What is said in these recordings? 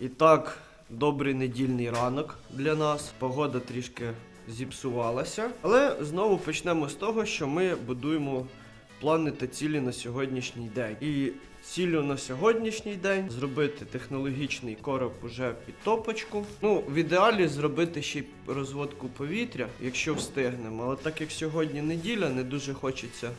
І так, добрий недільний ранок для нас. Погода трішки зіпсувалася. Але знову почнемо з того, що ми будуємо плани та цілі на сьогоднішній день. І цілю на сьогоднішній день зробити технологічний короб уже під топочку. Ну, в ідеалі зробити ще й розводку повітря, якщо встигнемо. Але так як сьогодні неділя, не дуже хочеться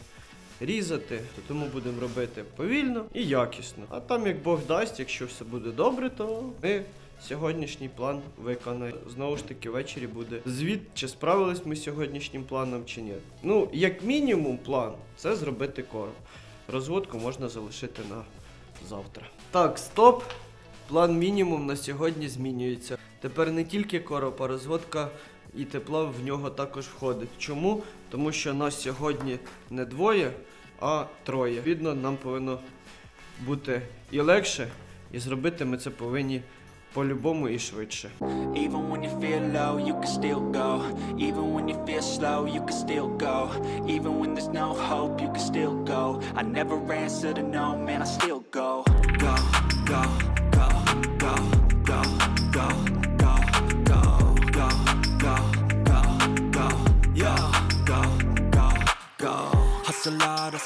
різати, то тому будемо робити повільно і якісно. А там, як Бог дасть, якщо все буде добре, то ми сьогоднішній план виконаємо. Знову ж таки, ввечері буде звіт, чи справились ми з сьогоднішнім планом, чи ні. Ну, як мінімум, план це зробити короб. Розводку можна залишити на завтра. Так, стоп. План мінімум на сьогодні змінюється. Тепер не тільки короб, а розводка і тепла в нього також входить. Чому? Тому що нас сьогодні не двоє, а троє. Відповідно, нам повинно бути і легше, і зробити ми це повинні по-любому і швидше. Even when you feel low, you can still go. Even when you feel slow, you can still go. Even when there's no hope, you can still go. I never answer to no, man, I still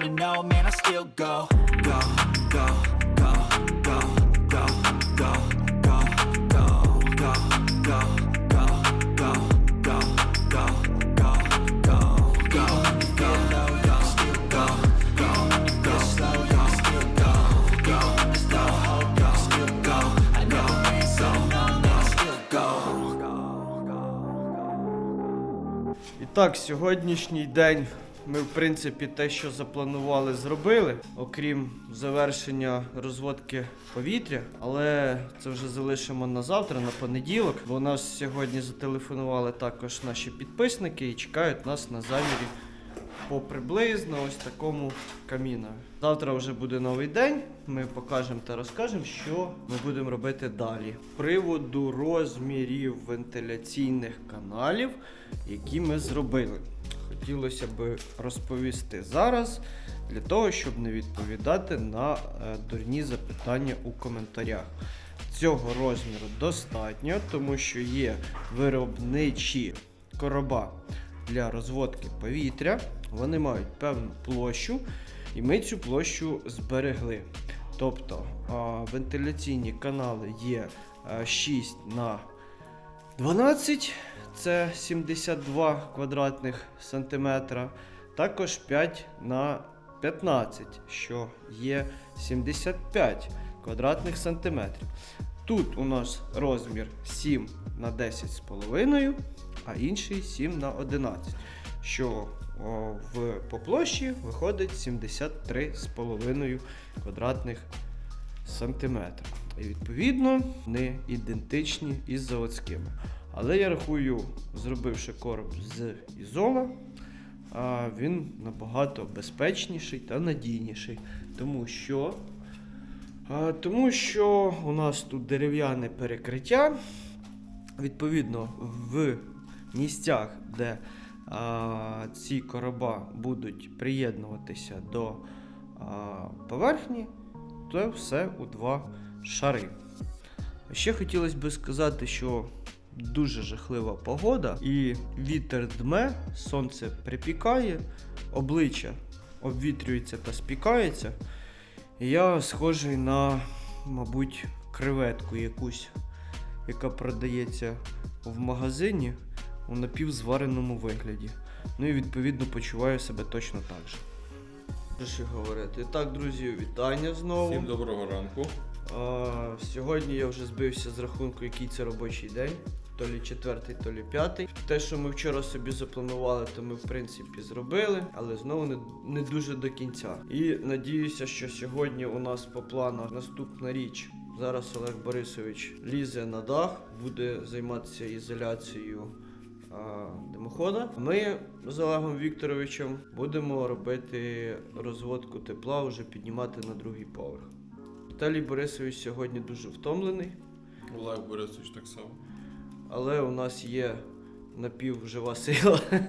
to no, man, I still go. Go, go, так, сьогоднішній день ми, в принципі, те, що запланували, зробили, окрім завершення розводки повітря. Але це вже залишимо на завтра, на понеділок. Бо нас сьогодні зателефонували також наші підписники і чекають нас на замірі по приблизно ось такому каміну. Завтра вже буде новий день. Ми покажемо та розкажемо, що ми будемо робити далі. Приводу розмірів вентиляційних каналів, які ми зробили. Хотілося б розповісти зараз для того, щоб не відповідати на е, дурні запитання у коментарях. Цього розміру достатньо, тому що є виробничі короба для розводки повітря. Вони мають певну площу, і ми цю площу зберегли. Тобто вентиляційні канали є а, 6 на 12, це 72 квадратних сантиметра, також 5 на 15, що є 75 квадратних сантиметрів. Тут у нас розмір 7 на 10 з половиною, а інший 7 на 11, що о, в, по площі виходить 73,5 квадратних сантиметра. І відповідно не ідентичні із заводськими. Але я рахую, зробивши короб з ізола, він набагато безпечніший та надійніший. Тому що, тому що у нас тут дерев'яне перекриття. Відповідно, в місцях, де а, ці короба будуть приєднуватися до а, поверхні, то все у два шари. Ще хотілося б сказати, що дуже жахлива погода, і вітер дме, сонце припікає, обличчя обвітрюється та спікається. І я схожий на, мабуть, креветку якусь, яка продається в магазині у напівзвареному вигляді. Ну і відповідно почуваю себе точно так же. Що говорити? І так, друзі, вітання знову. Всім доброго ранку. А, сьогодні я вже збився з рахунку, який це робочий день. То лі четвертий, то лі п'ятий. Те, що ми вчора собі запланували, то ми в принципі зробили, але знову не, не дуже до кінця. І надіюся, що сьогодні у нас по планах наступна річ. Зараз Олег Борисович лізе на дах, буде займатися ізоляцією димохода. Ми з Олегом Вікторовичем будемо робити розводку тепла, вже піднімати на другий поверх. Віталій Борисович сьогодні дуже втомлений, Олег Борисович так само. Але у нас є напівжива сила,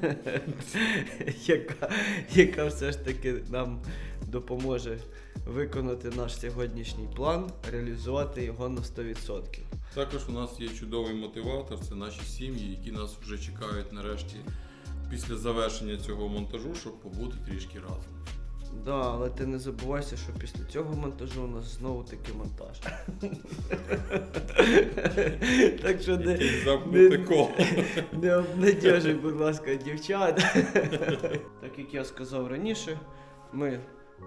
яка, яка все ж таки нам допоможе виконати наш сьогоднішній план, реалізувати його на 100%. Також у нас є чудовий мотиватор, це наші сім'ї, які нас вже чекають нарешті після завершення цього монтажу, щоб побути трішки разом. Да, але ти не забувайся, що після цього монтажу у нас знову таки монтаж. так що не, не- обнадьожуй, будь ласка, дівчат. так як я сказав раніше, ми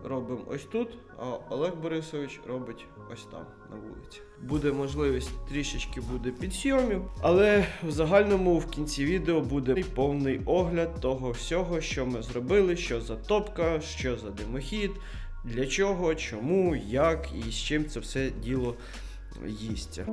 робимо ось тут, а Олег Борисович робить ось там на вулиці. Буде можливість трішечки буде підсйомів, але в загальному в кінці відео буде повний огляд того всього, що ми зробили, що за топка, що за димохід, для чого, чому, як і з чим це все діло їсться.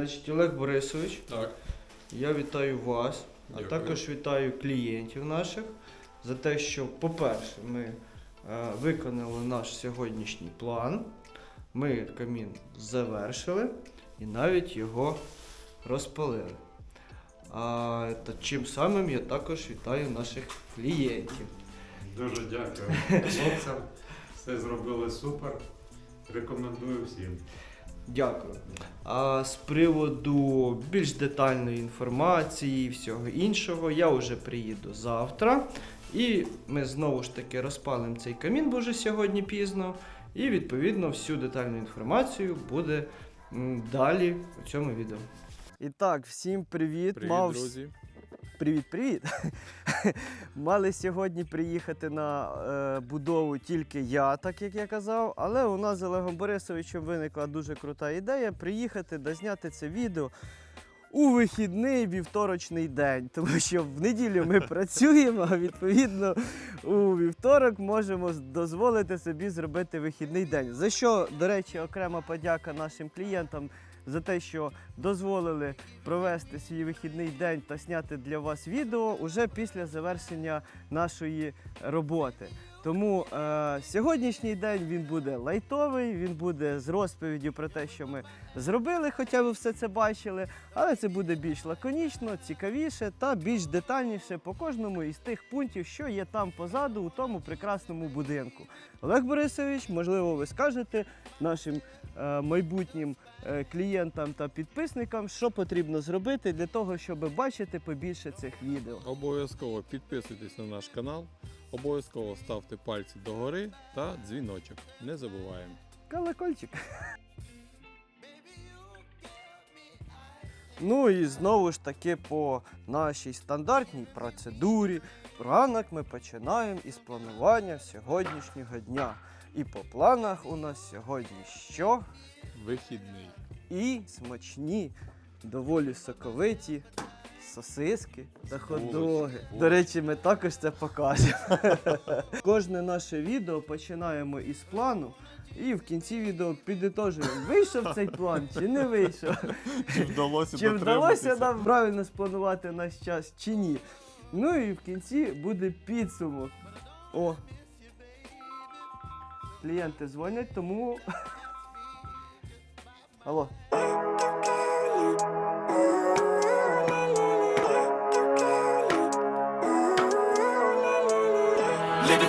Значить, Олег Борисович, Так, я вітаю вас, а також вітаю клієнтів наших за те, що, по-перше, ми е, виконали наш сьогоднішній план. Ми камін завершили. і навіть його розпалили. А, та чим самим я також вітаю наших клієнтів. Дуже дякую хлопцям. Все зробили супер. Рекомендую всім. Дякую. А з приводу більш детальної інформації і всього іншого, я вже приїду завтра. І ми знову ж таки розпалимо цей камін, бо вже сьогодні пізно. І відповідно всю детальну інформацію буде м, далі у цьому відео. І так, всім привіт. Привіт, друзі. Привіт, привіт. Мали сьогодні приїхати на е, будову тільки я, так як я казав. Але у нас з Олегом Борисовичем виникла дуже крута ідея приїхати дозняти це відео у вихідний вівторочний день. Тому що в неділю ми працюємо, а відповідно у вівторок можемо дозволити собі зробити вихідний день. За що, до речі, окрема подяка нашим клієнтам за те, що дозволили провести свій вихідний день та зняти для вас відео уже після завершення нашої роботи. Тому е, сьогоднішній день він буде лайтовий, він буде з розповіддю про те, що ми зробили, хоча ви все це бачили, але це буде більш лаконічно, цікавіше та більш детальніше по кожному із тих пунктів, що є там позаду у тому прекрасному будинку. Олег Борисович, можливо, ви скажете нашим е, майбутнім е, клієнтам та підписникам, що потрібно зробити для того, щоб бачити побільше цих відео. Обов'язково підписуйтесь на наш канал, обов'язково ставте пальці догори та дзвіночок. Не забуваємо. Колокольчик. Ну і знову ж таки по нашій стандартній процедурі. Ранок ми починаємо із планування сьогоднішнього дня. І по планах у нас сьогодні що? Вихідний. І смачні, доволі соковиті сосиски та хот-доги. До речі, ми також це покажемо. Кожне наше відео починаємо із плану. І в кінці відео підітожуємо, вийшов цей план чи не вийшов. Чи вдалося Чи вдалося нам правильно спланувати наш час чи ні. Ну і в кінці буде підсумок. О. Клієнти дзвонять, тому. Алло.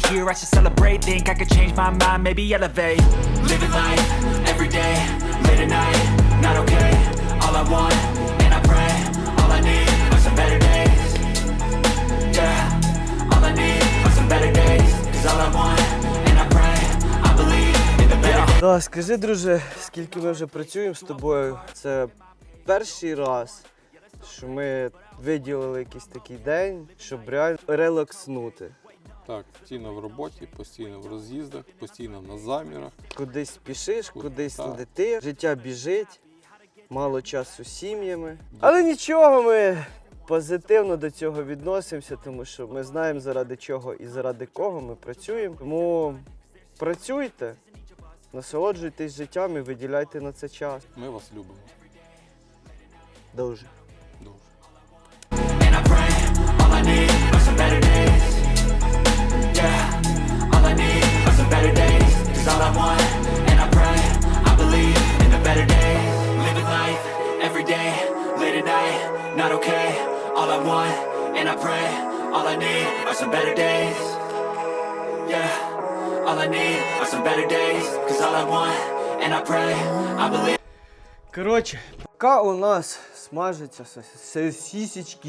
hear, I should celebrate. Think I could change my mind, maybe elevate. Living life every day, late at night, not okay. All I want, and I pray, all I need are some better days. Yeah, all I need are some better days. Cause all I want, and I pray, I believe in the better Да, скажи, друже, скільки ми вже працюємо з тобою. Це перший раз, що ми виділили якийсь такий день, щоб реально релакснути. Так, постійно в роботі, постійно в роз'їздах, постійно на замірах. Кудись спішиш, Куди- кудись так. лети, життя біжить, мало часу з сім'ями. Але нічого, ми позитивно до цього відносимося, тому що ми знаємо заради чого і заради кого ми працюємо. Тому працюйте, насолоджуйтесь життям і виділяйте на це час. Ми вас любимо. Дуже. Дуже. Yeah, all I need are some better days. Cause all I want, and I pray, I believe in the better days. Living life every day, late at night, not okay. All I want, and I pray, all I need are some better days. Yeah, all I need are some better days. Cause all I want, and I pray, I believe. Коротше, Поки у нас смажаться сос- сосисечки,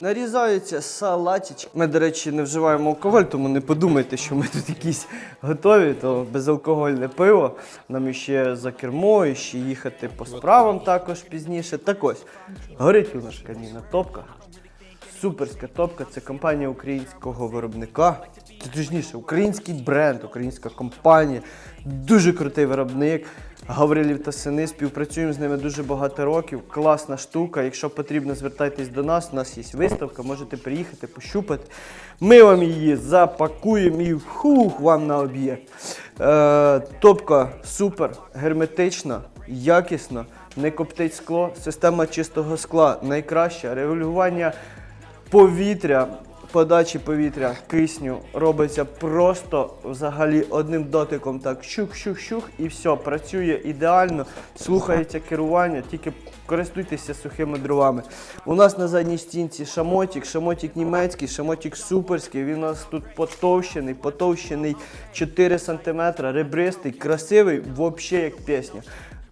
нарізаються салатички. Ми, до речі, не вживаємо алкоголь, тому не подумайте, що ми тут якісь готові, то безалкогольне пиво. Нам іще за кермо, і ще їхати по справам також пізніше. Так ось, горить у нас каміна топка. Суперська топка, це компанія українського виробника. точніше, український бренд, українська компанія, дуже крутий виробник. Гаврилів та сини, співпрацюємо з ними дуже багато років. Класна штука. Якщо потрібно, звертайтесь до нас. У нас є виставка, можете приїхати, пощупати. Ми вам її запакуємо і хух вам на об'єкт. Е, топка супер, герметична, якісна, не коптить скло, система чистого скла найкраща, регулювання повітря, подачі повітря, кисню робиться просто взагалі одним дотиком так щух-щух-щух і все, працює ідеально, слухається керування, тільки користуйтеся сухими дровами. У нас на задній стінці шамотик, шамотик німецький, шамотик суперський. Він у нас тут потовщений, потовщений 4 см, ребристий, красивий, взагалі як пісня.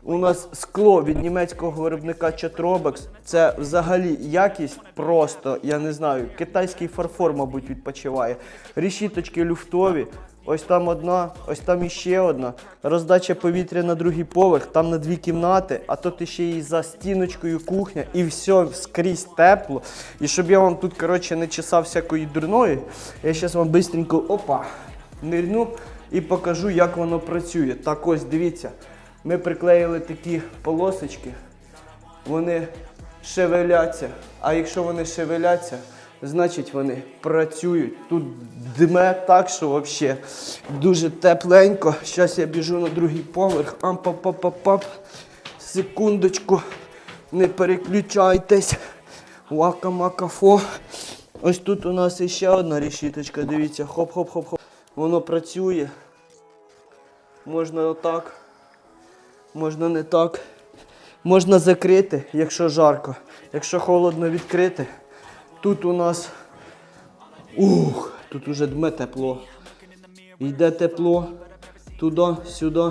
У нас скло від німецького виробника Chatrobex. Це взагалі якість просто, я не знаю, китайський фарфор, мабуть, відпочиває. Рішіточки люфтові. Ось там одна, ось там іще одна. Роздача повітря на другий поверх, там на дві кімнати, а тут іще і за стіночкою кухня, і все скрізь тепло. І щоб я вам тут, коротше, не чесав всякої дурної, я зараз вам бистренько опа, нирну і покажу, як воно працює. Так ось дивіться. Ми приклеїли такі полосочки, вони шевеляться. А якщо вони шевеляться, значить вони працюють. Тут дме так, що взагалі дуже тепленько. Зараз я біжу на другий поверх. ам пап пап пап пап Секундочку, не переключайтесь. Вака-мака-фо. Ось тут у нас іще одна решіточка. Дивіться, хоп-хоп-хоп-хоп. Воно працює. Можна отак. Можна не так. Можна закрити, якщо жарко. Якщо холодно відкрити. Тут у нас. Ух, тут уже дме тепло. Йде тепло. Туди, сюди.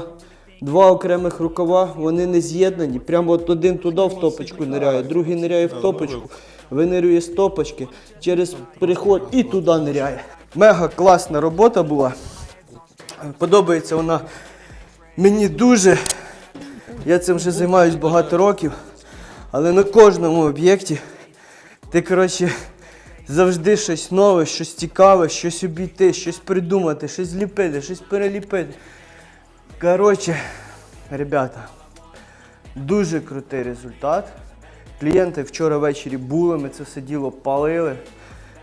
Два окремих рукава, вони не з'єднані. Прямо от один туди в топочку ниряє, другий ниряє в топочку, винирює з топочки, через переход і туди ниряє. Мега класна робота була. Подобається вона мені дуже. Я цим вже займаюсь багато років, але на кожному об'єкті ти, коротше, завжди щось нове, щось цікаве, щось обійти, щось придумати, щось зліпити, щось переліпити. Коротше, ребята, дуже крутий результат. Клієнти вчора ввечері були, ми це все діло палили,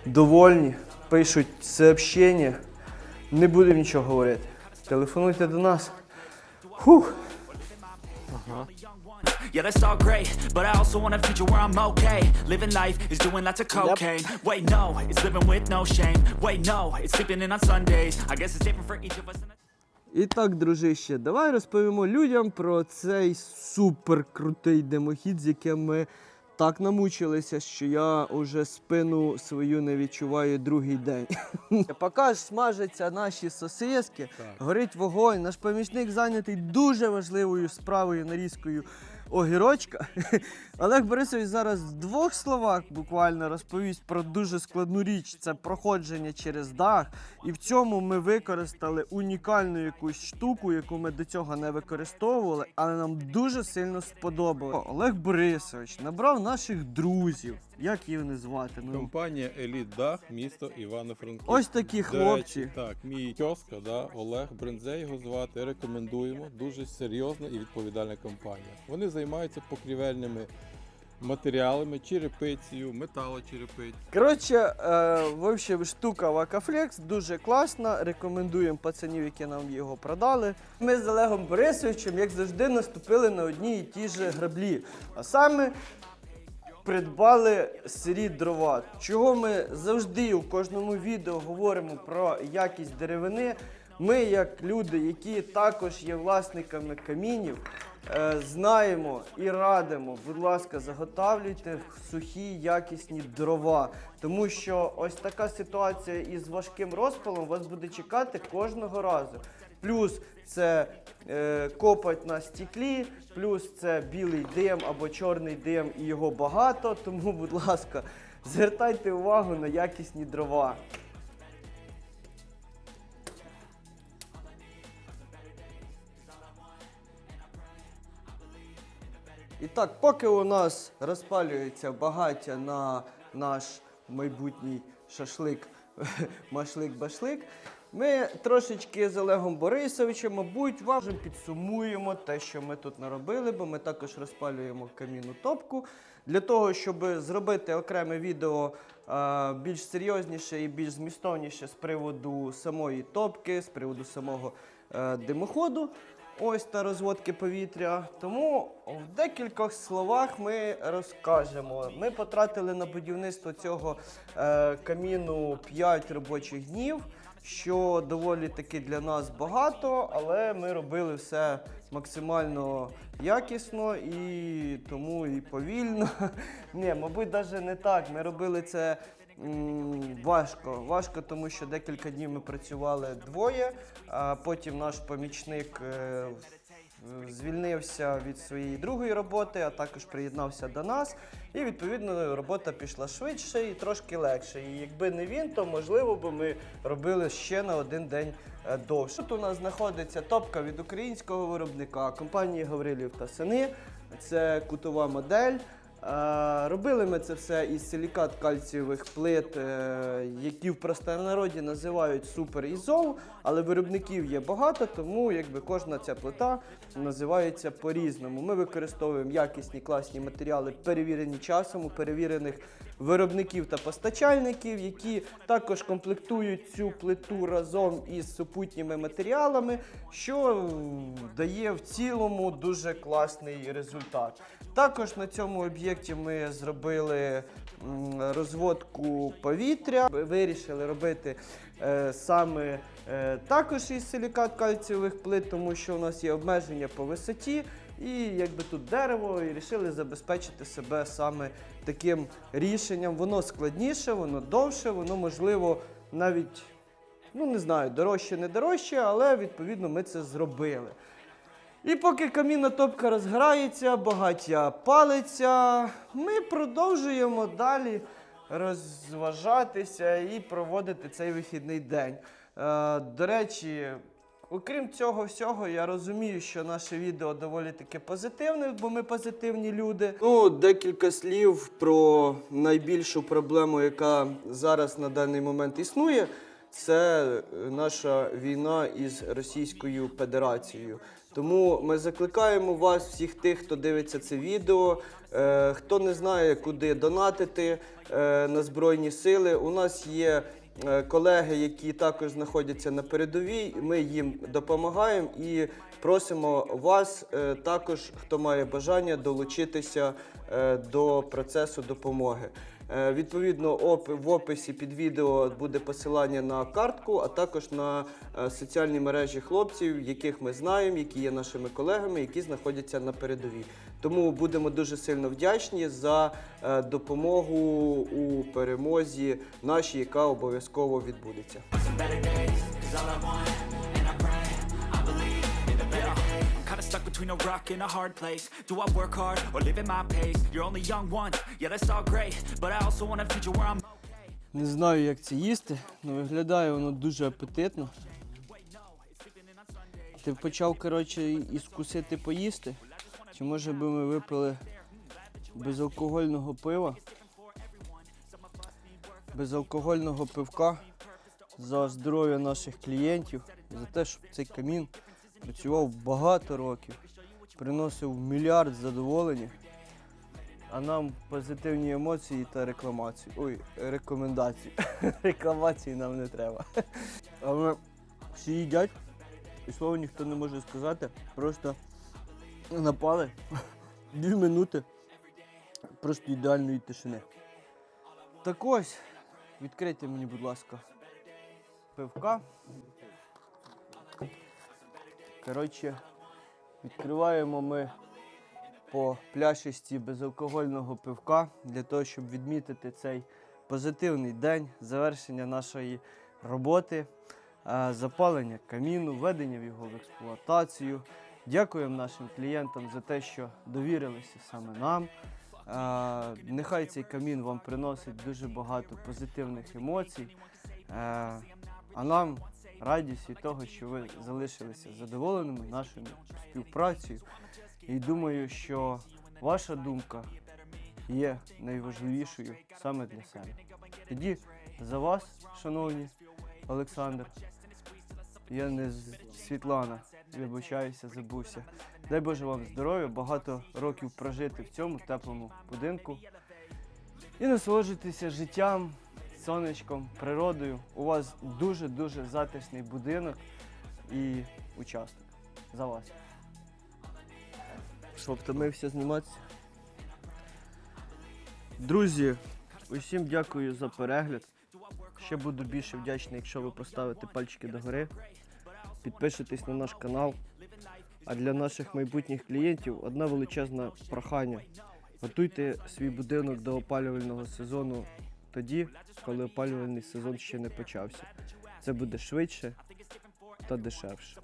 довольні, пишуть сообщення. Не будемо нічого говорити. Телефонуйте до нас. Фух. Yeah, that's all great, but I also want a future where I'm okay. Living life is doing lots of cocaine. Wait, no, it's living with no shame. Wait, no, it's sleeping in on Sundays. I guess it's different for each of us. І так, дружище, давай розповімо людям про цей суперкрутий демохід, з яким ми так намучилися, що я уже спину свою не відчуваю другий день. Поки ж смажаться наші сосиски, горить вогонь. Наш помічник зайнятий дуже важливою справою нарізкою огірочка. Олег Борисович зараз в двох словах буквально розповість про дуже складну річ. Це проходження через дах. І в цьому ми використали унікальну якусь штуку, яку ми до цього не використовували, але нам дуже сильно сподобалось. Олег Борисович набрав наших друзів. Як їх не звати? Ну, Компанія Еліт Дах, місто Івано-Франківськ. Ось такі хлопці. речі, так, мій тьоска, да, Олег Брензе його звати. Рекомендуємо. Дуже серйозна і відповідальна компанія. Вони займаються покрівельними матеріалами, черепицею, металочерепиць. Коротше, е, в общем, штука Вакафлекс дуже класна. Рекомендуємо пацанів, які нам його продали. Ми з Олегом Борисовичем, як завжди, наступили на одні і ті ж граблі. А саме придбали сирі дрова. Чого ми завжди у кожному відео говоримо про якість деревини. Ми, як люди, які також є власниками камінів, е, знаємо і радимо, будь ласка, заготавлюйте сухі якісні дрова. Тому що ось така ситуація із важким розпалом вас буде чекати кожного разу. Плюс це е, копоть на стеклі, плюс це білий дим або чорний дим, і його багато. Тому, будь ласка, звертайте увагу на якісні дрова. І так, поки у нас розпалюється багаття на наш майбутній шашлик машлик-башлик. Ми трошечки з Олегом Борисовичем, мабуть, вам вже підсумуємо те, що ми тут наробили, бо ми також розпалюємо камінну топку. Для того, щоб зробити окреме відео е, більш серйозніше і більш змістовніше з приводу самої топки, з приводу самого е, димоходу, ось та розводки повітря. Тому в декількох словах ми розкажемо. Ми потратили на будівництво цього е, каміну 5 робочих днів, що доволі таки для нас багато, але ми робили все максимально якісно і тому і повільно. Ні, мабуть, навіть не так. Ми робили це. Важко, важко, тому що декілька днів ми працювали двоє, а потім наш помічник е, звільнився від своєї другої роботи, а також приєднався до нас. І відповідно робота пішла швидше і трошки легше. І якби не він, то можливо би ми робили ще на один день е, довше. Тут у нас знаходиться топка від українського виробника компанії Гаврилів та Сини. Це кутова модель. Робили ми це все із силікат кальцієвих плит, е, які в простонароді називають супер ізол, але виробників є багато, тому якби кожна ця плита називається по-різному. Ми використовуємо якісні класні матеріали, перевірені часом, у перевірених виробників та постачальників, які також комплектують цю плиту разом із супутніми матеріалами, що дає в цілому дуже класний результат. Також на цьому об'єкті ми зробили розводку повітря, вирішили робити е, саме е, також із силікат кальцієвих плит, тому що у нас є обмеження по висоті. І якби тут дерево, і вирішили забезпечити себе саме таким рішенням. Воно складніше, воно довше, воно можливо навіть, ну не знаю, дорожче, не дорожче, але відповідно ми це зробили. І поки камінна топка розграється, багаття палиться, ми продовжуємо далі розважатися і проводити цей вихідний день. Е, до речі, окрім цього всього, я розумію, що наше відео доволі таки позитивне, бо ми позитивні люди. Ну, декілька слів про найбільшу проблему, яка зараз на даний момент існує. Це наша війна із Російською Федерацією. Тому ми закликаємо вас, всіх тих, хто дивиться це відео, е, хто не знає, куди донатити е, на Збройні Сили. У нас є колеги, які також знаходяться на передовій. Ми їм допомагаємо і просимо вас е, також, хто має бажання, долучитися е, до процесу допомоги. Е, Відповідно, в описі під відео буде посилання на картку, а також на е, соціальні мережі хлопців, яких ми знаємо, які є нашими колегами, які знаходяться на передовій. Тому будемо дуже сильно вдячні за е, допомогу у перемозі нашій, яка обов'язково відбудеться. Stuck between a rock and a hard place. Do I work hard or live at my pace? You're only young once, yeah, that's all great. But I also want a future where I'm Не знаю, як це їсти, але виглядає воно дуже апетитно. Ти почав, коротше, і скусити поїсти? Чи може би ми випили безалкогольного пива? Безалкогольного пивка за здоров'я наших клієнтів, за те, щоб цей камін працював багато років, приносив мільярд задоволення а нам позитивні емоції та рекламації. Ой, рекомендації. Рекламації нам не треба. Але всі їдять, і слова ніхто не може сказати. Просто напали дві минути просто ідеальної тишини. Так ось, відкрийте мені, будь ласка, пивка. Коротше, відкриваємо ми по пляшисті безалкогольного пивка для того, щоб відмітити цей позитивний день завершення нашої роботи, е, запалення каміну, введення в його в експлуатацію. Дякуємо нашим клієнтам за те, що довірилися саме нам. Нехай цей камін вам приносить дуже багато позитивних емоцій. Е, А нам радість від того, що ви залишилися задоволеними нашою співпрацею. І думаю, що ваша думка є найважливішою саме для себе. Тоді за вас, шановні Олександр. Я не Світлана, вибачаюся, забувся. Дай Боже вам здоров'я, багато років прожити в цьому теплому будинку і насолоджуватися життям, сонечком, природою. У вас дуже-дуже затишний будинок і участок. За вас. Що, втомився зніматися? Друзі, усім дякую за перегляд. Ще буду більше вдячний, якщо ви поставите пальчики догори, підпишетесь на наш канал. А для наших майбутніх клієнтів одне величезне прохання. Готуйте свій будинок до опалювального сезону тоді, коли опалювальний сезон ще не почався. Це буде швидше та дешевше.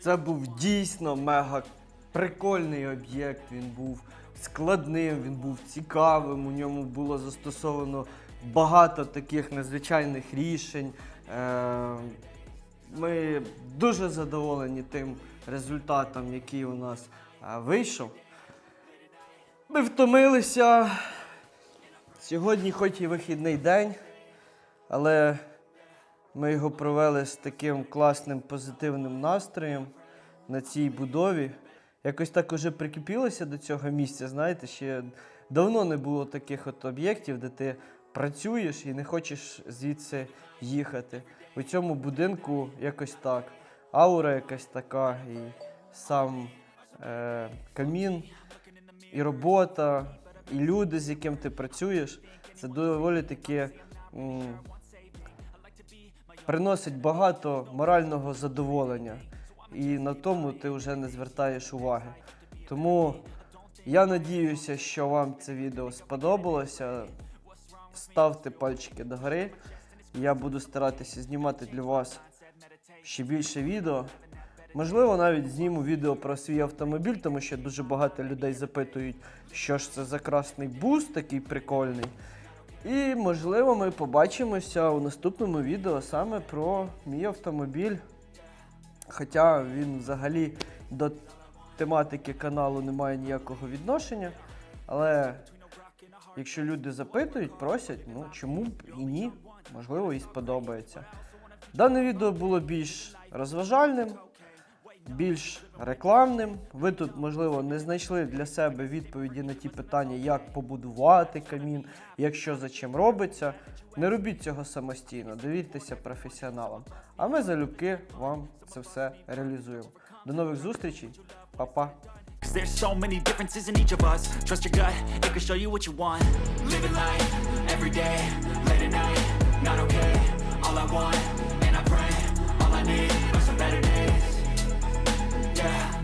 Це був дійсно мега прикольний об'єкт. Він був складним, він був цікавим. У ньому було застосовано багато таких незвичайних рішень. Е, Ми дуже задоволені тим результатом, який у нас е, вийшов. Ми втомилися. Сьогодні, хоч і вихідний день, але ми його провели з таким класним позитивним настроєм на цій будові. Якось так уже прикипілося до цього місця. Знаєте, ще давно не було таких от об'єктів, де ти працюєш і не хочеш звідси їхати. У цьому будинку якось так. Аура якась така, і сам е, камін, і робота, і люди, з яким ти працюєш. Це доволі таки. м, приносить багато морального задоволення. І на тому ти вже не звертаєш уваги. Тому я надіюся, що вам це відео сподобалося. Ставте пальчики догори. Я буду старатися знімати для вас ще більше відео. Можливо, навіть зніму відео про свій автомобіль, тому що дуже багато людей запитують, що ж це за красний бус такий прикольний. І можливо ми побачимося у наступному відео саме про мій автомобіль. Хоча він взагалі до тематики каналу не має ніякого відношення. Але якщо люди запитують, просять, ну чому б і ні? Можливо, і сподобається. Дане відео було більш розважальним, більш рекламним. Ви тут, можливо, не знайшли для себе відповіді на ті питання, як побудувати камін, якщо за чим робиться. Не робіть цього самостійно, довіртеся професіоналам. А ми залюбки вам це все реалізуємо. До нових зустрічей, Па-па! There's so many differences in each of us. Trust your gut, it can show you what you want. Living life every day, late at night, not okay. All I want, and I pray, all I need.